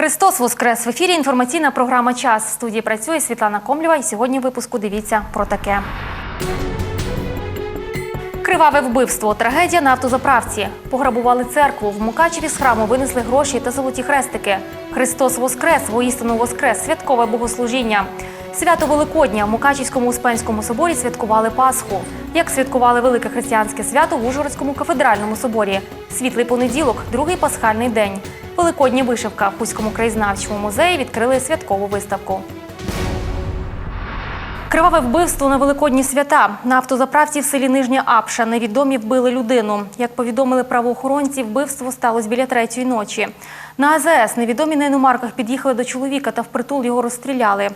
Христос Воскрес в ефірі. Інформаційна програма Час В студії працює Світлана Комлєва. І сьогодні в випуску дивіться про таке. Криваве вбивство. Трагедія на автозаправці. Пограбували церкву. В Мукачеві з храму винесли гроші та золоті хрестики. Христос Воскрес, воістину Воскрес, святкове богослужіння. Свято Великодня в Мукачівському Успенському соборі святкували Пасху. Як святкували велике християнське свято в Ужгородському кафедральному соборі. Світлий понеділок, другий пасхальний день. Великодня вишивка в Хуському краєзнавчому музеї відкрили святкову виставку. Криваве вбивство на великодні свята на автозаправці в селі Нижня Апша. Невідомі вбили людину. Як повідомили правоохоронці, вбивство сталося біля третьої ночі. На АЗС невідомі на іномарках під'їхали до чоловіка та впритул його розстріляли.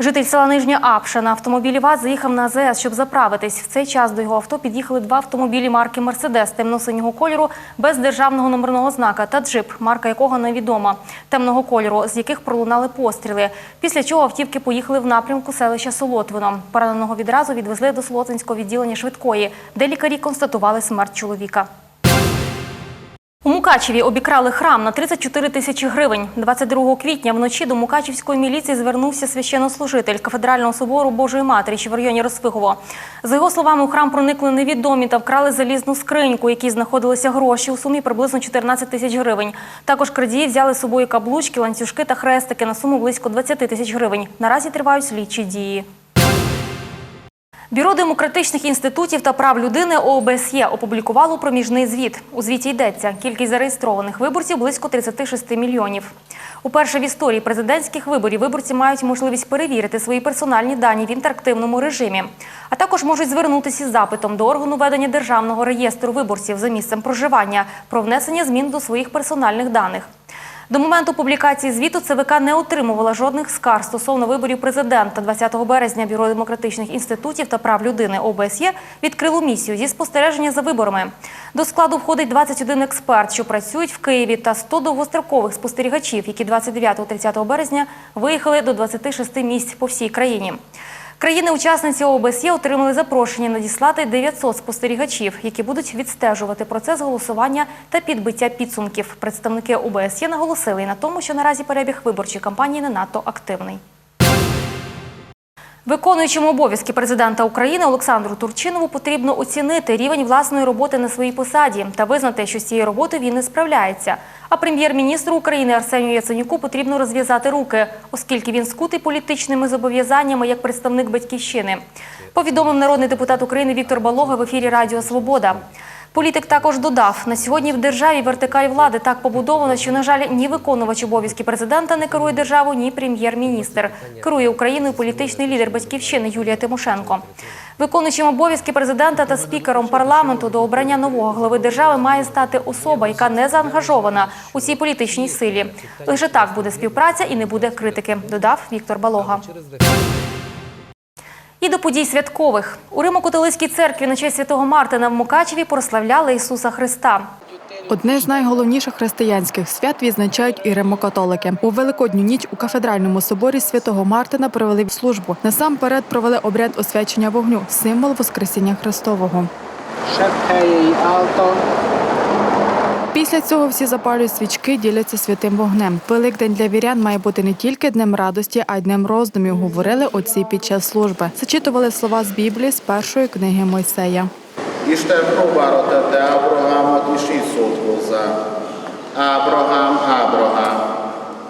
Житель села Нижня Апша на ВАЗ заїхав на АЗС, щоб заправитись. В цей час до його авто під'їхали два автомобілі марки Мерседес темно-синього кольору без державного номерного знака та джип, марка якого невідома, темного кольору, з яких пролунали постріли. Після чого автівки поїхали в напрямку селища Солотвино. Пораненого відразу відвезли до Солотвинського відділення швидкої, де лікарі констатували смерть чоловіка. У Мукачеві обікрали храм на 34 тисячі гривень. 22 квітня вночі до Мукачівської міліції звернувся священнослужитель кафедрального собору Божої Матері, що в районі Росвигово. За його словами, у храм проникли невідомі та вкрали залізну скриньку, в якій знаходилися гроші у сумі приблизно 14 тисяч гривень. Також крадії взяли з собою каблучки, ланцюжки та хрестики на суму близько 20 тисяч гривень. Наразі тривають слідчі дії. Бюро демократичних інститутів та прав людини ОБСЄ опублікувало проміжний звіт. У звіті йдеться кількість зареєстрованих виборців близько 36 мільйонів. Уперше в історії президентських виборів виборці мають можливість перевірити свої персональні дані в інтерактивному режимі, а також можуть звернутися із запитом до органу ведення державного реєстру виборців за місцем проживання про внесення змін до своїх персональних даних. До моменту публікації звіту ЦВК не отримувала жодних скарг стосовно виборів президента. 20 березня Бюро демократичних інститутів та прав людини ОБСЄ відкрило місію зі спостереження за виборами. До складу входить 21 експерт, що працюють в Києві, та 100 довгострокових спостерігачів, які 29-30 березня виїхали до 26 місць по всій країні. Країни-учасниці ОБСЄ отримали запрошення надіслати 900 спостерігачів, які будуть відстежувати процес голосування та підбиття підсумків. Представники ОБСЄ наголосили і на тому, що наразі перебіг виборчої кампанії не надто активний. Виконуючому обов'язки президента України Олександру Турчинову потрібно оцінити рівень власної роботи на своїй посаді та визнати, що з цією роботою він не справляється. А прем'єр-міністру України Арсенію Яценюку потрібно розв'язати руки, оскільки він скутий політичними зобов'язаннями як представник батьківщини. Повідомив народний депутат України Віктор Балога в ефірі Радіо Свобода. Політик також додав, на сьогодні в державі вертикаль влади так побудовано, що, на жаль, ні виконувач обов'язки президента не керує державою, ні прем'єр-міністр. Керує Україною політичний лідер батьківщини Юлія Тимошенко. Виконуючим обов'язки президента та спікером парламенту до обрання нового глави держави має стати особа, яка не заангажована у цій політичній силі. Лише так буде співпраця і не буде критики, додав Віктор Балога. І до подій святкових. У Римо-католицькій церкві на честь святого Мартина в Мукачеві прославляли Ісуса Христа. Одне з найголовніших християнських свят відзначають і римокатолики. У великодню ніч у кафедральному соборі святого Мартина провели службу. Насамперед провели обряд освячення вогню, символ Воскресіння Христового. Після цього всі запалюють свічки, діляться святим вогнем. Великдень для вірян має бути не тільки днем радості, а й днем роздумів. Говорили отці під час служби. Зачитували слова з Біблії з першої книги Мойсея. Isten próbára tette Ábrahámot, és így szólt hozzá. Ábrahám, Ábrahám,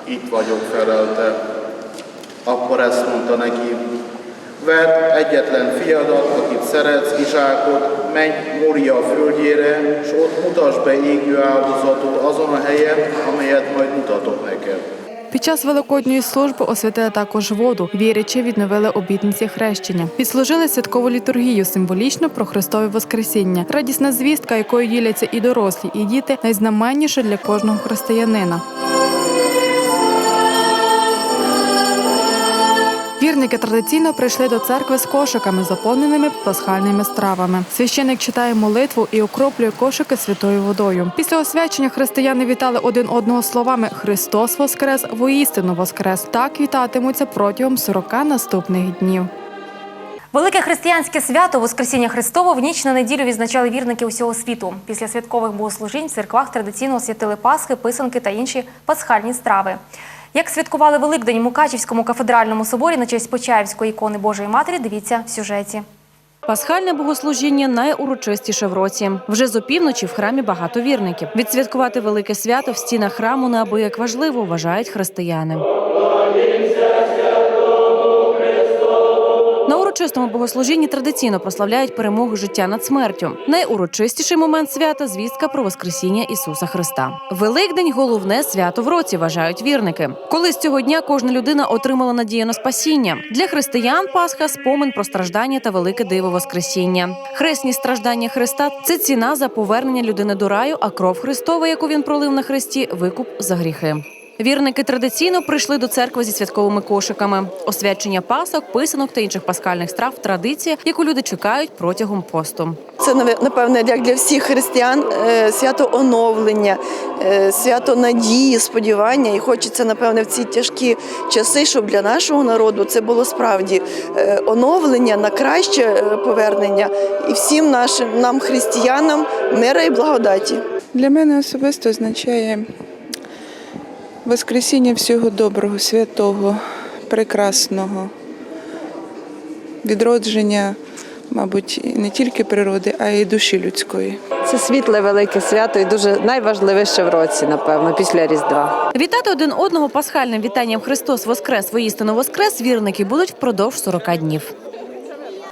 itt vagyok felelte. Akkor vedd egyetlen fiadat, akit szeretsz, Izsákot, menj Mória földjére, és ott mutasd be égő áldozatul azon a helyen, amelyet majd mutatok neked. Під час великодньої служби освятили також воду. Вірячи відновили обітниці хрещення. Відслужили святкову літургію символічно про Христове Воскресіння. Радісна звістка, якою діляться і дорослі, і діти, найзнаменніша для кожного християнина. Вірники традиційно прийшли до церкви з кошиками, заповненими пасхальними стравами. Священик читає молитву і окроплює кошики святою водою. Після освячення християни вітали один одного словами Христос Воскрес, воістину Воскрес. Так вітатимуться протягом 40 наступних днів. Велике християнське свято Воскресіння Христово в ніч на неділю відзначали вірники усього світу. Після святкових богослужінь в церквах традиційно освятили пасхи, писанки та інші пасхальні страви. Як святкували Великдень у Мукачівському кафедральному соборі на честь Почаївської ікони Божої Матері, дивіться в сюжеті. Пасхальне богослужіння найурочистіше в році. Вже з опівночі в храмі багато вірників. Відсвяткувати велике свято в стінах храму неабияк важливо, вважають християни. Урочистому богослужінні традиційно прославляють перемогу життя над смертю. Найурочистіший момент свята звістка про Воскресіння Ісуса Христа. Великдень головне свято в році, вважають вірники. Коли з цього дня кожна людина отримала надію на спасіння. Для християн Пасха спомин про страждання та велике диво Воскресіння. Хресні страждання Христа це ціна за повернення людини до раю, а кров Христова, яку він пролив на хресті, викуп за гріхи. Вірники традиційно прийшли до церкви зі святковими кошиками. Освячення пасок, писанок та інших пасхальних страв традиція, яку люди чекають протягом посту. Це напевне як для всіх християн е, свято оновлення, е, свято надії, сподівання. І хочеться, напевне, в ці тяжкі часи, щоб для нашого народу це було справді е, оновлення на краще повернення і всім нашим нам, християнам, мира і благодаті. Для мене особисто означає Воскресіння всього доброго, святого, прекрасного, відродження, мабуть, не тільки природи, а й душі людської. Це світле велике свято і дуже найважливіше в році, напевно, після Різдва. Вітати один одного пасхальним вітанням Христос Воскрес, воістину Воскрес вірники будуть впродовж 40 днів.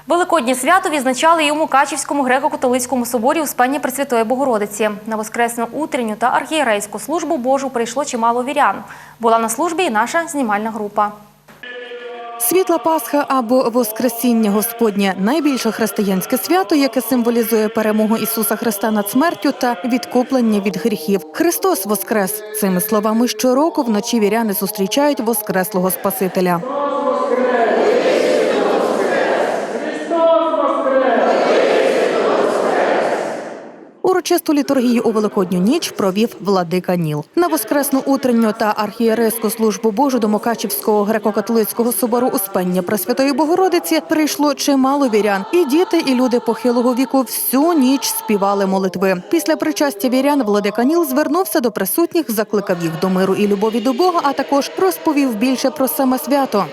Великоднє свято відзначали і у Мукачівському греко-католицькому соборі Успення Пресвятої Богородиці. На воскресну утренню та архієрейську службу Божу прийшло чимало вірян. Була на службі і наша знімальна група. Світла Пасха або Воскресіння Господнє найбільше християнське свято, яке символізує перемогу Ісуса Христа над смертю та відкуплення від гріхів. Христос Воскрес! Цими словами щороку вночі віряни зустрічають Воскреслого Спасителя. Урочисту літургію у Великодню ніч провів владика Ніл. На воскресну утренню та архієрейську службу Божу до Мукачівського греко-католицького собору Успення Пресвятої Богородиці прийшло чимало вірян. І діти, і люди похилого віку всю ніч співали молитви. Після причастя вірян владика Ніл звернувся до присутніх, закликав їх до миру і любові до Бога, а також розповів більше про саме свято.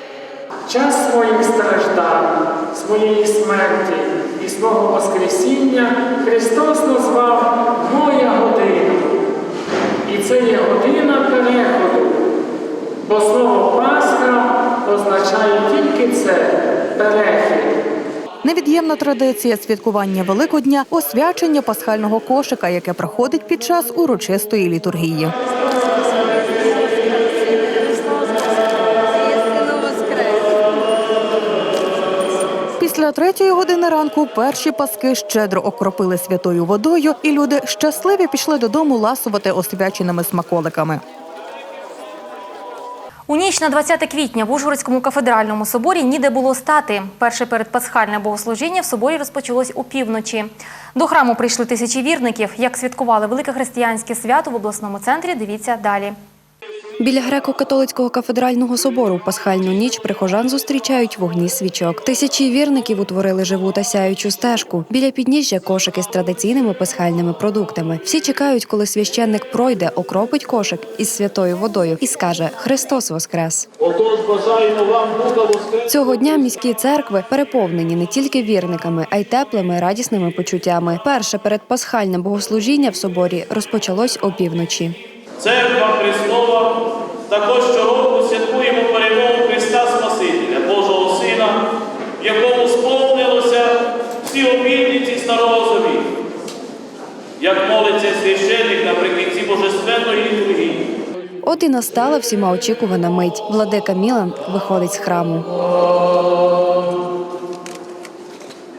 Час своїх страждань, своєї смерті і свого Воскресіння Христос назвав Моя година. І це є година переходу, бо слово Пасха означає тільки це перехід. Невід'ємна традиція святкування Великодня освячення пасхального кошика, яке проходить під час урочистої літургії. Третьої години ранку перші паски щедро окропили святою водою, і люди щасливі пішли додому ласувати освяченими смаколиками. У ніч на 20 квітня в Ужгородському кафедральному соборі ніде було стати. Перше передпасхальне богослужіння в соборі розпочалось у півночі. До храму прийшли тисячі вірників. Як святкували велике християнське свято в обласному центрі, дивіться далі. Біля греко-католицького кафедрального собору в пасхальну ніч прихожан зустрічають вогні свічок. Тисячі вірників утворили живу та сяючу стежку. Біля підніжжя кошики з традиційними пасхальними продуктами. Всі чекають, коли священник пройде, окропить кошик із святою водою і скаже Христос Воскрес. Цього дня міські церкви переповнені не тільки вірниками, а й теплими радісними почуттями. Перше передпасхальне богослужіння в соборі розпочалось опівночі. Церква Христова також щороку святкуємо перемогу Христа Спасителя, Божого Сина, в якому сповнилося всі обітниці Старого Завіту. Як молиться священник наприкінці Божественної літургії. От і настала всіма очікувана мить. Владика Мілан виходить з храму.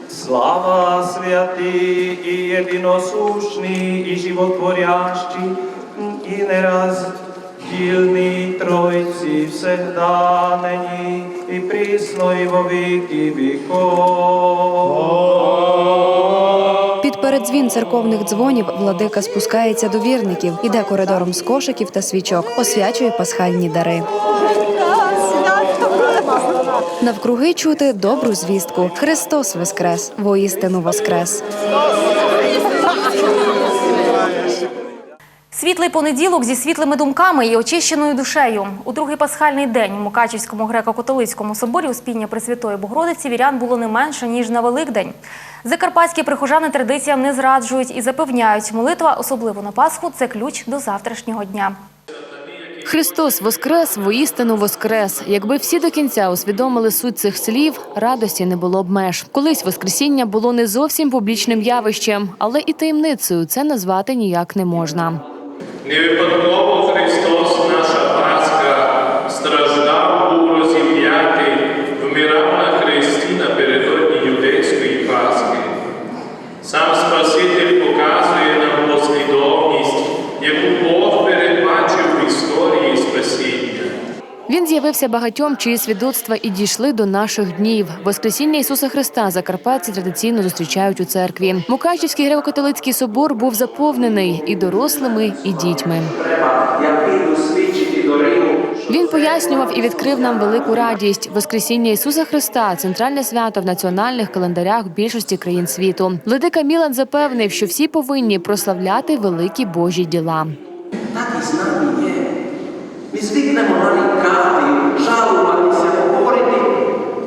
Слава святий і єдиносушний, і животворящий, і не раз дільний Тройці всегда нині, і присно, і во віки віков. Під передзвін церковних дзвонів владика спускається до вірників, іде коридором з кошиків та свічок, освячує пасхальні дари. Навкруги чути добру звістку. Христос Воскрес! Воістину Воскрес! Світлий понеділок зі світлими думками і очищеною душею. У другий пасхальний день у Мукачівському греко-католицькому соборі Успіння Пресвятої Богородиці вірян було не менше, ніж на Великдень. Закарпатські прихожани традиціям не зраджують і запевняють, молитва, особливо на Пасху, це ключ до завтрашнього дня. Христос воскрес, воістину воскрес. Якби всі до кінця усвідомили суть цих слів, радості не було б меж. Колись воскресіння було не зовсім публічним явищем, але і таємницею це назвати ніяк не можна. Не випадково Христос, наша Пасха, страждав, був розім'ятий, вмирав на хресті напередодні юдейської Пасхи. Сам Спаситель показує нам послідовність, яку Бог передбачив в історії спасіння. З'явився багатьом, чиї свідоцтва і дійшли до наших днів. Воскресіння Ісуса Христа закарпатці традиційно зустрічають у церкві. Мукачівський греко-католицький собор був заповнений і дорослими, і дітьми. Він пояснював і відкрив нам велику радість. Воскресіння Ісуса Христа центральне свято в національних календарях більшості країн світу. Владика Мілан запевнив, що всі повинні прославляти великі Божі діла. Так і. Ми звикнемо нарікати, жалуватися, говорити,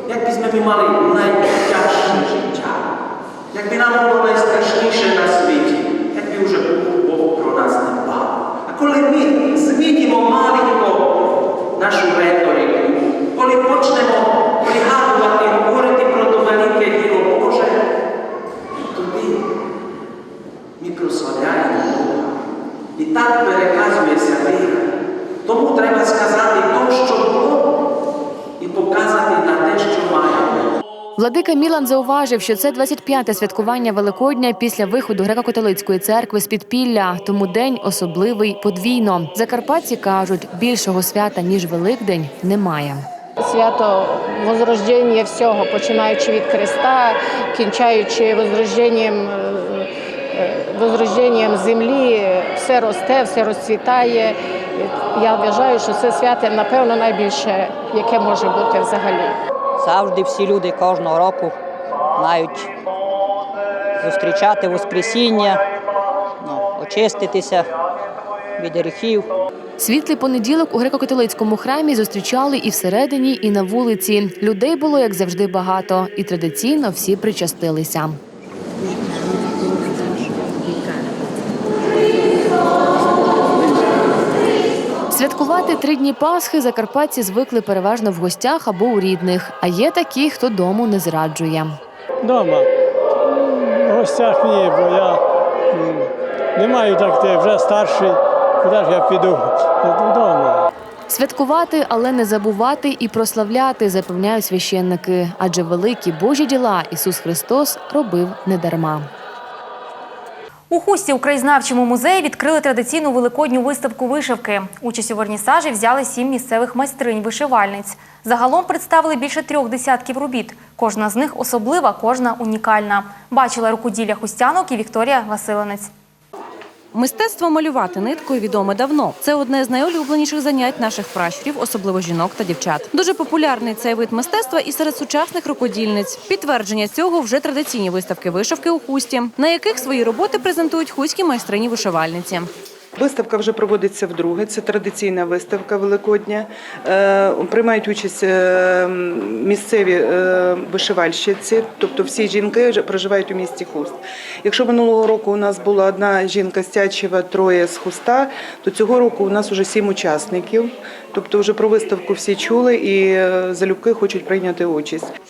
як би ми мали найтяжче життя, якби нам було найстрашніше на світі, якби вже Бог про нас не дбав. А коли ми змінимо маленько нашу риторику, коли почнемо пригадувати, говорити про то велике діло Боже, тоді ми прославляємо Бога. І так переказується віра. Тому треба сказати то, що було, і показати на те, що маємо. Владика Мілан зауважив, що це 25-те святкування Великодня після виходу греко-католицької церкви з підпілля, тому день особливий подвійно. Закарпатці кажуть, більшого свята ніж Великдень немає. Свято возрождення всього, починаючи від Христа, кінчаючи возрожденням, е, е, возрожденням землі, все росте, все розцвітає. Я вважаю, що це свято, напевно, найбільше, яке може бути взагалі. Завжди всі люди кожного року мають зустрічати Воскресіння, ну, очиститися від гріхів. Світлий понеділок у греко-католицькому храмі зустрічали і всередині, і на вулиці. Людей було як завжди багато, і традиційно всі причастилися. Святкувати три дні Пасхи закарпатці звикли переважно в гостях або у рідних. А є такі, хто дому не зраджує. Дома. В гостях ні, бо я не маю так, ти вже старший, куди ж я піду? Вдома. Святкувати, але не забувати і прославляти, запевняють священники. Адже великі Божі діла Ісус Христос робив недарма. У Хусті у краєзнавчому музеї відкрили традиційну великодню виставку вишивки. Участь у вернісажі взяли сім місцевих майстринь-вишивальниць. Загалом представили більше трьох десятків робіт. Кожна з них особлива, кожна унікальна. Бачила рукоділля хустянок і Вікторія Василенець. Мистецтво малювати ниткою відоме давно. Це одне з найулюбленіших занять наших пращурів, особливо жінок та дівчат. Дуже популярний цей вид мистецтва і серед сучасних рукодільниць. Підтвердження цього вже традиційні виставки вишивки у хусті, на яких свої роботи презентують хуські майстрині вишивальниці. Виставка вже проводиться вдруге. Це традиційна виставка Великодня. Е, Приймають участь е, місцеві е, вишивальщиці, тобто всі жінки проживають у місті Хуст. Якщо минулого року у нас була одна жінка з Тячева, троє з Хуста, то цього року у нас вже сім учасників. Тобто, вже про виставку всі чули і залюбки хочуть прийняти участь.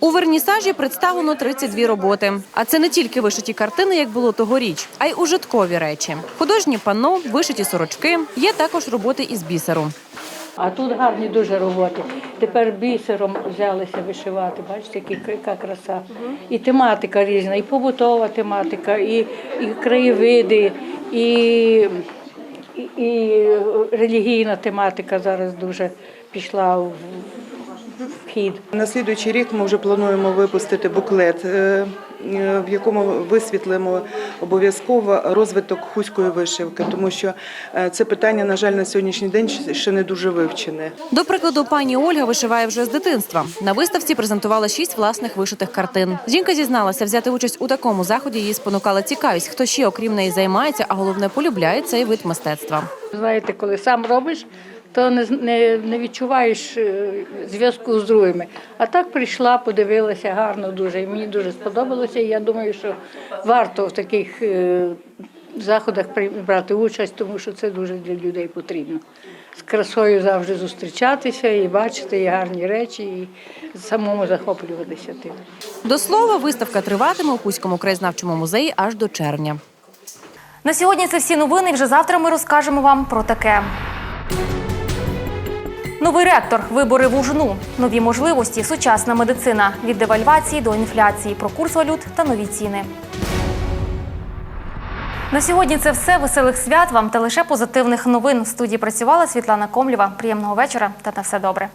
У вернісажі представлено 32 роботи. А це не тільки вишиті картини, як було тогоріч, а й ужиткові речі. Художні панно, вишиті сорочки. Є також роботи із бісеру. А тут гарні дуже роботи. Тепер бісером взялися вишивати. Бачите, яка краса. І тематика різна, і побутова тематика, і, і краєвиди, і, і, і релігійна тематика зараз дуже пішла в в хід. На слідуючий рік ми вже плануємо випустити буклет е, е, в якому висвітлимо обов'язково розвиток хуської вишивки, тому що е, це питання, на жаль, на сьогоднішній день ще не дуже вивчене. До прикладу, пані Ольга вишиває вже з дитинства. На виставці презентувала шість власних вишитих картин. Жінка зізналася, взяти участь у такому заході її спонукала цікавість, хто ще окрім неї займається, а головне полюбляє цей вид мистецтва. Знаєте, коли сам робиш, то не, не, не відчуваєш е, зв'язку з другими. А так прийшла, подивилася гарно дуже. І мені дуже сподобалося. І я думаю, що варто в таких е, заходах брати участь, тому що це дуже для людей потрібно. З красою завжди зустрічатися і бачити і гарні речі, і самому захоплюватися тим. До слова, виставка триватиме у Хуському краєзнавчому музеї аж до червня. На сьогодні це всі новини. Вже завтра ми розкажемо вам про таке. Новий ректор, вибори в Ужну, нові можливості, сучасна медицина від девальвації до інфляції, про курс валют та нові ціни. На сьогодні це все. Веселих свят вам та лише позитивних новин. В студії працювала Світлана Комлєва. Приємного вечора та на все добре.